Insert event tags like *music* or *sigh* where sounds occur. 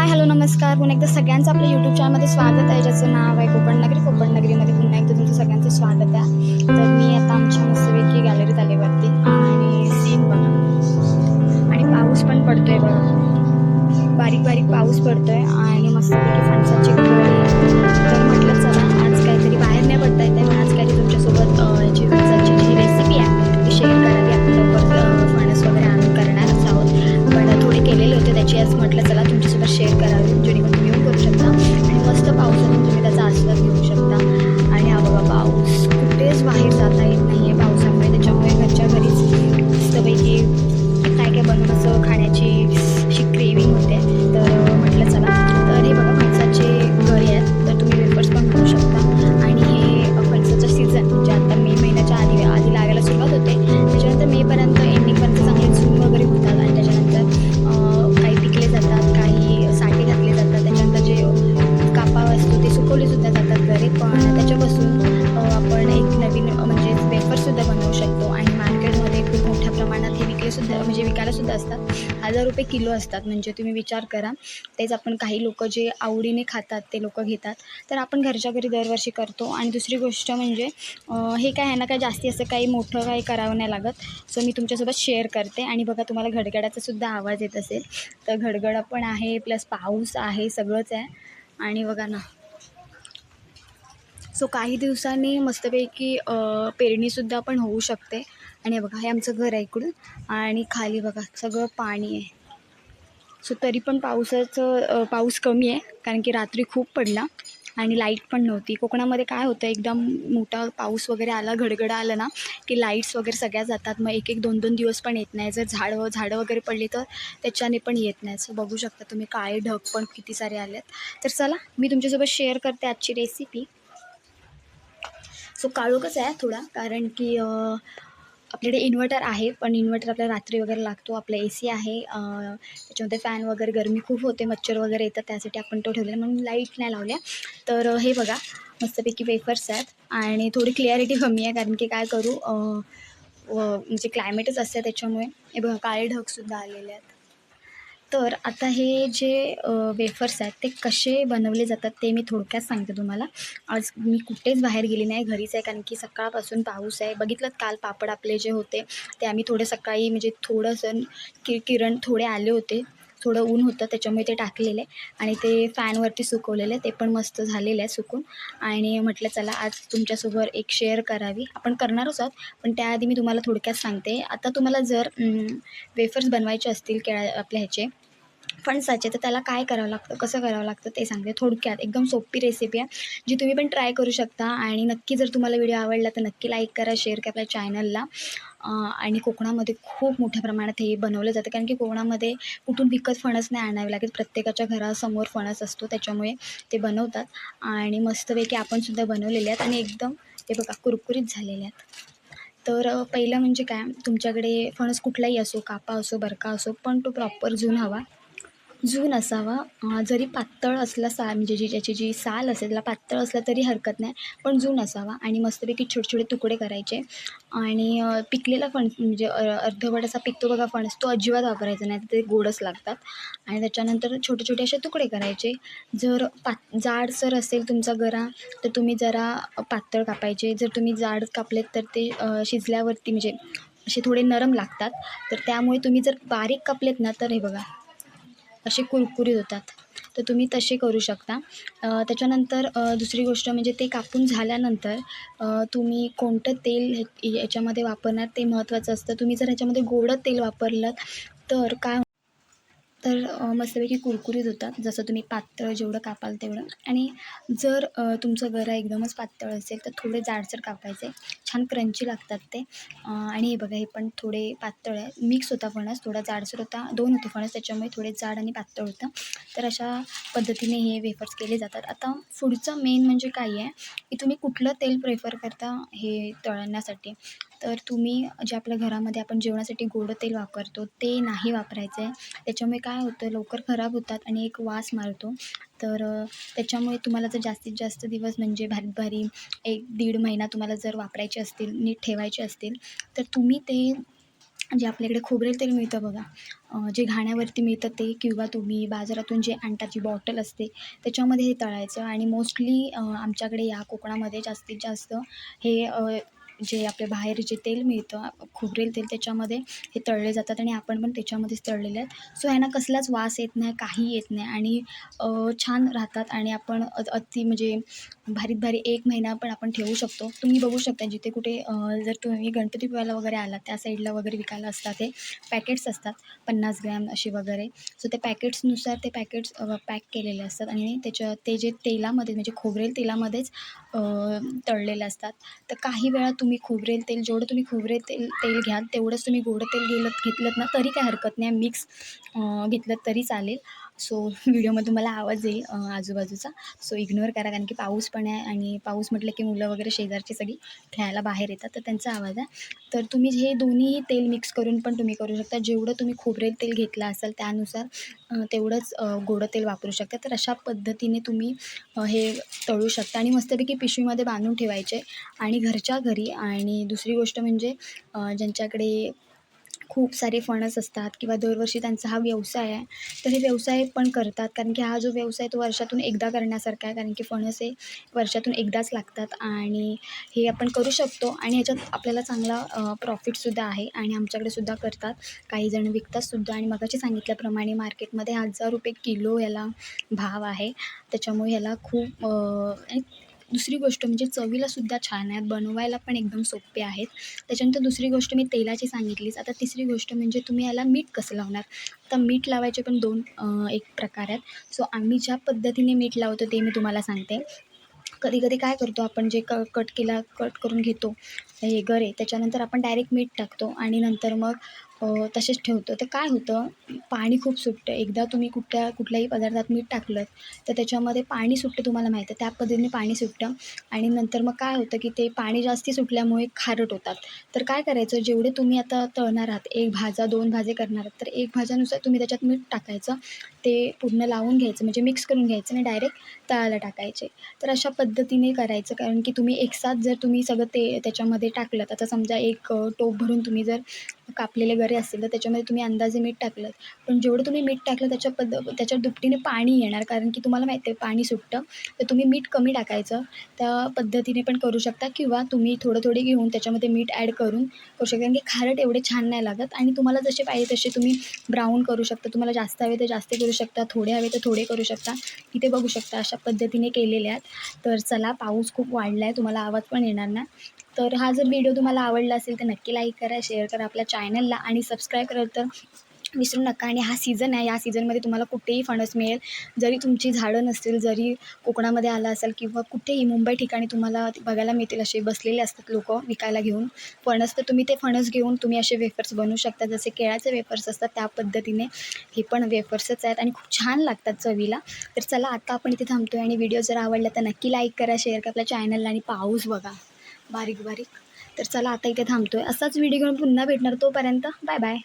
Hi hello नमस्कार. पुन्हा एकदा सगळ्यांचं आपल्या यूट्यूब चॅनलमध्ये स्वागत आहे ज्याचं नाव आहे कोकण नगरी नगरीमध्ये पुन्हा एकदा तुमचं सगळ्यांचं स्वागत आहे. तर मी आता आमच्या मस्तपैकी गॅलरीत आले वरती आणि सीन बघा आणि पाऊस पण पडतोय बघा. बारीक बारीक पाऊस पडतोय आणि मस्तपैकी फणसाची तर म्हटलं चला आज काहीतरी बाहेर नाही पडता येते पण आज काहीतरी तुमच्यासोबत जी फणसाची जी रेसिपी आहे ती शेअर करा त्याची आज म्हटलं चला तुमच्यासोबत शेअर करावी. असतात. म्हणजे तुम्ही विचार करा. तेच आपण काही लोक जे आवडीने खातात ते लोक घेतात. तर आपण घरच्या घरी दरवर्षी करतो. आणि दुसरी गोष्ट म्हणजे हे काय आहे ना काय जास्ती असं काही मोठं काही करावं नाही लागत. सो मी तुमच्यासोबत शेअर करते. आणि बघा तुम्हाला घडगडाचा सुद्धा आवाज येत असेल. तर घडगड पण आहे प्लस पाऊस आहे सगळंच आहे. आणि बघा ना. सो काही दिवसांनी मस्तपैकी पेरणीसुद्धा पण होऊ शकते. आणि बघा हे आमचं घर आहे इकडून. आणि खाली बघा सगळं पाणी आहे. सो तरी पण पावसाचं पाऊस कमी आहे कारण की रात्री खूप पडला आणि लाइट पण नव्हती. कोकणामध्ये काय होतं एकदम मोठा पाऊस वगैरे आला घडगडं आलं ना की लाईट्स वगैरे सगळ्या जातात. मग एक एक दोन दोन दिवस पण येत नाही. जर झाडं झाडं वगैरे पडली तर त्याच्याने पण येत नाही. सो बघू शकता तुम्ही काळे ढग पण किती सारे आलेत. तर चला मी तुमच्यासोबत शेअर करते आजची रेसिपी सो काळोखच आहे थोडा कारण की आपल्याकडे इन्व्हर्टर आहे पण इन्व्हर्टर आपल्याला रात्री वगैरे लागतो. आपलं ए सी आहे त्याच्यामध्ये फॅन वगैरे गरमी खूप होते मच्छर वगैरे येतात त्यासाठी आपण तो ठेवलेला. म्हणून लाइट नाही लावल्या. तर हे बघा मस्तपैकी वेफर्स आहेत. आणि थोडी क्लिअरिटी कमी आहे कारण की काय करू व- म्हणजे क्लायमेटच असतं त्याच्यामुळे. हे बघा काळे ढगसुद्धा आलेले आहेत. तर आता हे जे वेफर्स आहेत ते कसे बनवले जातात ते मी थोडक्यात सांगते तुम्हाला. आज मी कुठेच बाहेर गेली नाही घरीच आहे कारण की सकाळपासून पाऊस आहे. बघितलं काल पापड आपले जे होते ते आम्ही थोडे सकाळी म्हणजे थोडंसं कि किरण थोडे आले होते. थोडं ऊन होतं त्याच्यामुळे ते टाकलेले आणि ते फॅनवरती सुकवलेले. ते पण मस्त झालेले आहे सुकून. आणि म्हटलं चला आज तुमच्यासोबत एक शेअर करावी. आपण करणारच आहोत पण त्याआधी मी तुम्हाला थोडक्यात सांगते. आता तुम्हाला जर वेफर्स बनवायचे असतील केळ्या आपल्या ह्याचे फणसाचे तर त्याला काय करावं लागतं कसं करावं लागतं ते सांगते थोडक्यात. एकदम सोपी रेसिपी आहे जी तुम्ही पण ट्राय करू शकता. आणि नक्की जर तुम्हाला व्हिडिओ आवडला तर नक्की लाईक करा शेअर करा आपल्या चॅनलला आणि कोकणामध्ये खूप मोठ्या प्रमाणात हे बनवलं जातं. कारण की कोकणामध्ये कुठून विकत फणस नाही आणावे लागेल प्रत्येकाच्या घरासमोर फणस असतो त्याच्यामुळे ते बनवतात. आणि मस्तपैकी आपणसुद्धा बनवलेले आहेत. आणि एकदम ते बघा कुरकुरीत झालेले आहेत. तर पहिलं म्हणजे काय? तुमच्याकडे फणस कुठलाही असो कापा असो बरका असो पण तो प्रॉपर जून हवा. जून असावा. जरी पातळ असला सा म्हणजे जी ज्याची जी साल असेल त्याला पातळ असला तरी हरकत नाही पण जून असावा आणि मस्तपैकी छोटे छोटे तुकडे करायचे. आणि पिकलेला फणस म्हणजे अर्धवट असा पिकतो बघा फणस तो अजिबात वापरायचा नाही ते गोडच लागतात. आणि त्याच्यानंतर छोटे छोटे असे तुकडे करायचे. जर पात जाडसर असेल तुमचा गरा तर तुम्ही जरा पातळ कापायचे. जर तुम्ही जाड कापलेत तर ते शिजल्यावरती म्हणजे असे थोडे नरम लागतात. तर त्यामुळे तुम्ही जर बारीक कापलेत ना तर हे बघा असे कुरकुरीत होतात. तर तुम्ही तसे करू शकता. त्याच्यानंतर दुसरी गोष्ट म्हणजे ते कापून झाल्यानंतर तुम्ही कोणतं तेल याच्यामध्ये वापरणार ते महत्त्वाचं असतं. तुम्ही जर ह्याच्यामध्ये गोडं तेल वापरलं तर काय तर मस्तपैकी कुरकुरीत होतात. जसं तुम्ही पातळ जेवढं कापाल तेवढं. आणि जर तुमचं गरा एकदमच पातळ असेल तर थोडे जाडसर कापायचे. छान क्रंची लागतात ते. आणि हे बघा हे पण थोडे पातळ आहे. मिक्स होता फणस थोडा जाडसर होता. दोन होते फणस त्याच्यामुळे थोडे जाड आणि पातळ होतं. तर अशा पद्धतीने हे वेफर्स केले जातात. आता पुढचं मेन म्हणजे काय आहे की तुम्ही कुठलं तेल प्रेफर करता हे तळण्यासाठी? तर तुम्ही जे आपल्या घरामध्ये आपण जेवणासाठी गोडं तेल वापरतो ते नाही वापरायचं आहे त्याच्यामुळे काय होतं लवकर खराब होतात आणि एक वास मारतो. तर त्याच्यामुळे तुम्हाला जर जास्तीत जास्त दिवस म्हणजे भारी भारी एक दीड महिना तुम्हाला जर वापरायचे असतील नीट ठेवायचे असतील तर तुम्ही ते जे आपल्याकडे खोबरेल तेल मिळतं बघा जे घाण्यावरती मिळतं ते किंवा तुम्ही बाजारातून जे आणता बॉटल असते त्याच्यामध्ये हे तळायचं. आणि मोस्टली आमच्याकडे या कोकणामध्ये जास्तीत जास्त हे जे आपले बाहेर जे तेल मिळतं खोबरेल तेल त्याच्यामध्ये हे तळले जातात आणि आपण पण त्याच्यामध्येच तळलेले आहेत. सो ह्यांना कसलाच वास येत नाही काही येत नाही आणि छान राहतात आणि आपण अति म्हणजे भारीत भारी एक महिना पण आपण ठेवू शकतो. तुम्ही बघू शकता जिथे कुठे जर तुम्ही गणपतीपुळ्याला वगैरे आलात त्या साईडला वगैरे विकायला असतात ते पॅकेट्स असतात पन्नास ग्रॅम असे वगैरे. सो ते पॅकेट्सनुसार ते पॅकेट्स पॅक केलेले असतात आणि त्याच्या ते जे तेलामध्ये म्हणजे खोबरेल तेलामध्येच तळलेले असतात. तर काही वेळा तुम्ही खोबरेल तेल जेवढं तुम्ही खोबरेल तेल तेल घ्याल तेवढंच तुम्ही गोडं तेल गेलं घेतलं ना तरी काय हरकत नाही. मिक्स घेतलं तरी चालेल. सो *laughs* व्हिडिओमध्ये मला आवाज येईल आजूबाजूचा. सो इग्नोर करा कारण की पाऊस पण आहे आणि पाऊस म्हटलं की मुलं वगैरे शेजारची सगळी खेळायला बाहेर येतात तर त्यांचा आवाज आहे. तर तुम्ही हे दोन्ही तेल मिक्स करून पण तुम्ही करू शकता. जेवढं तुम्ही खोबरेल तेल घेतलं असाल त्यानुसार तेवढंच गोडं तेल वापरू शकता. तर अशा पद्धतीने तुम्ही हे तळू शकता आणि मस्तपैकी पिशवीमध्ये बांधून ठेवायचे. आणि घरच्या घरी आणि दुसरी गोष्ट म्हणजे ज्यांच्याकडे खूप सारे फणस असतात किंवा दरवर्षी त्यांचा हा व्यवसाय आहे तर हे व्यवसाय पण करतात. कारण की हा जो व्यवसाय तो वर्षातून एकदा करण्यासारखा आहे. कारण की फणस हे वर्षातून एकदाच लागतात आणि हे आपण करू शकतो. आणि ह्याच्यात आपल्याला चांगला प्रॉफिटसुद्धा आहे आणि आमच्याकडे सुद्धा करतात. काही जण विकतातसुद्धा आणि मगाशी सांगितल्याप्रमाणे मार्केटमध्ये हजार रुपये किलो याला भाव आहे. त्याच्यामुळे ह्याला खूप दुसरी गोष्ट म्हणजे चवीला सुद्धा छान आहेत बनवायला पण एकदम सोपे आहेत. त्याच्यानंतर दुसरी गोष्ट मी तेलाची सांगितलीच. आता तिसरी गोष्ट म्हणजे तुम्ही याला मीठ कसं लावणार? आता मीठ लावायचे पण दोन एक प्रकार आहेत. सो आम्ही ज्या पद्धतीने मीठ लावतो ते मी तुम्हाला सांगते. कधी कधी काय करतो आपण जे क कट केला कट करून घेतो हे गरे त्याच्यानंतर आपण डायरेक्ट मीठ टाकतो आणि नंतर मग तसेच ठेवतो. तर काय होतं पाणी खूप सुटतं. एकदा तुम्ही कुठल्या कुठल्याही पदार्थात मीठ टाकलं तर त्याच्यामध्ये पाणी सुटतं तुम्हाला माहीत आहे. त्या पद्धतीने पाणी सुटतं. आणि नंतर मग काय होतं की ते पाणी जास्ती सुटल्यामुळे खारट होतात. तर काय करायचं जेवढे तुम्ही आता तळणार आहात एक भाजा दोन भाजे करणार आहात तर एक भाज्यानुसार तुम्ही त्याच्यात मीठ टाकायचं. ते पूर्ण लावून घ्यायचं म्हणजे मिक्स करून घ्यायचं आणि डायरेक्ट तळायला टाकायचे. तर अशा पद्धतीने करायचं कारण की तुम्ही एकसाथ जर तुम्ही सगळं ते त्याच्यामध्ये टाकलं आता समजा एक टोप भरून तुम्ही जर कापलेले गरे असतील तर त्याच्यामध्ये तुम्ही अंदाजे मीठ टाकलं पण जेवढं तुम्ही मीठ टाकलं त्याच्या पद त्याच्या दुपटीने पाणी येणार. कारण की तुम्हाला माहिती आहे पाणी सुटतं. तर तुम्ही मीठ कमी टाकायचं. त्या पद्धतीने पण करू शकता. किंवा तुम्ही थोडं थोडे घेऊन त्याच्यामध्ये मीठ ॲड करून करू शकता. कारण की खारट एवढे छान नाही लागत. आणि तुम्हाला जसे पाहिजे तसे तुम्ही ब्राऊन करू शकता. तुम्हाला जास्त हवे तर जास्त करू शकता. थोडे हवे तर थोडे करू शकता. इथे बघू शकता अशा पद्धतीने केलेले आहेत. तर चला पाऊस खूप वाढला आहे तुम्हाला आवाज पण येणार ना तर हा जर व्हिडिओ तुम्हाला आवडला असेल तर नक्की लाईक करा शेअर करा आपल्या चॅनलला आणि सबस्क्राईब करा तर विसरू नका. आणि हा सीझन आहे या सीझनमध्ये तुम्हाला कुठेही फणस मिळेल. जरी तुमची झाडं नसतील जरी कोकणामध्ये आला असेल किंवा कुठेही मुंबई ठिकाणी तुम्हाला बघायला मिळतील असे बसलेले असतात लोक विकायला घेऊन. फणस तर तुम्ही ते फणस घेऊन तुम्ही असे वेफर्स बनवू शकता. जसे केळाचे वेफर्स असतात त्या पद्धतीने हे पण वेफर्सच आहेत आणि खूप छान लागतात चवीला. तर चला आता आपण इथे थांबतो आहे आणि व्हिडिओ जर आवडला तर नक्की लाईक करा शेअर करा आपल्या चॅनलला आणि पाऊस बघा. बारीक बारीक. तर चला आता इथे थांबतो आहे असाच व्हिडिओ घेऊन पुन्हा भेटणार तोपर्यंत. Bye bye